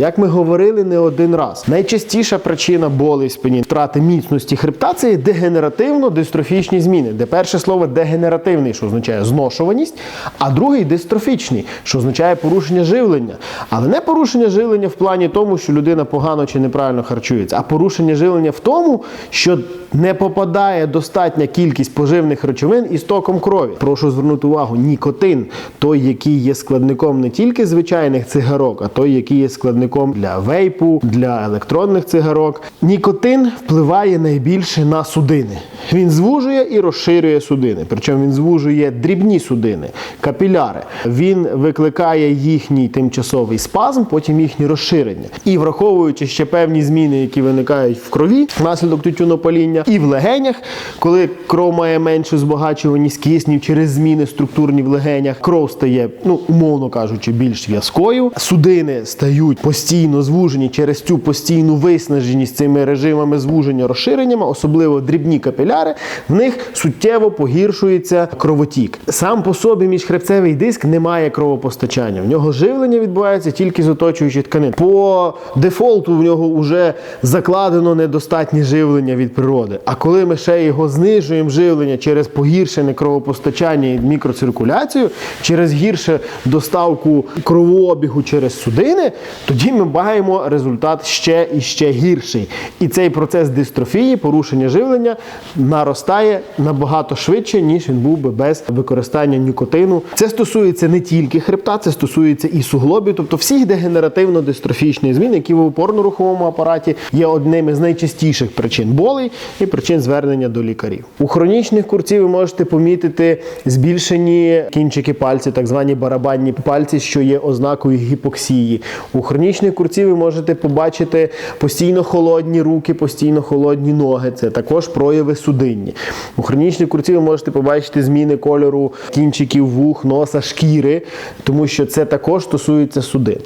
Як ми говорили не один раз, найчастіша причина болей в спині, втрати міцності хребта це дегенеративно-дистрофічні зміни, де перше слово дегенеративний, що означає зношуваність, а другий дистрофічний, що означає порушення живлення. Але не порушення живлення в плані тому, що людина погано чи неправильно харчується, а порушення живлення в тому, що не попадає достатня кількість поживних речовин із током крові. Прошу звернути увагу, нікотин, той, який є складником не тільки звичайних цигарок, а той, який є складником для вейпу, для електронних цигарок. Нікотин впливає найбільше на судини. Він звужує і розширює судини. Причому він звужує дрібні судини, капіляри. Він викликає їхній тимчасовий спазм, потім їхнє розширення. І враховуючи ще певні зміни, які виникають в крові внаслідок тютюнопаління, і в легенях, коли кров має меншу збагачуваність киснів через зміни структурні в легенях, кров стає, ну умовно кажучи, більш в'язкою. Судини стають постійно звужені через цю постійну виснаженість цими режимами звуження розширеннями, особливо дрібні капіляри, в них суттєво погіршується кровотік. Сам по собі міжхребцевий диск не має кровопостачання. В нього живлення відбувається тільки з оточуючих тканин. По дефолту в нього вже закладено недостатнє живлення від природи. А коли ми ще його знижуємо живлення через погіршене кровопостачання і мікроциркуляцію, через гірше доставку кровообігу через судини, тоді ми маємо результат ще і ще гірший. І цей процес дистрофії, порушення живлення, наростає набагато швидше, ніж він був би без використання нікотину. Це стосується не тільки хребта, це стосується і суглобів, тобто всіх дегенеративно-дистрофічних змін, які в опорно-руховому апараті є одним із найчастіших причин болей і причин звернення до лікарів. У хронічних курців ви можете помітити збільшені кінчики пальців, так звані барабанні пальці, що є ознакою гіпоксії. У хронічних курців ви можете побачити постійно холодні руки, постійно холодні ноги. Це також прояви судинні. У хронічних курців ви можете побачити зміни кольору кінчиків вух, носа, шкіри, тому що це також стосується судин.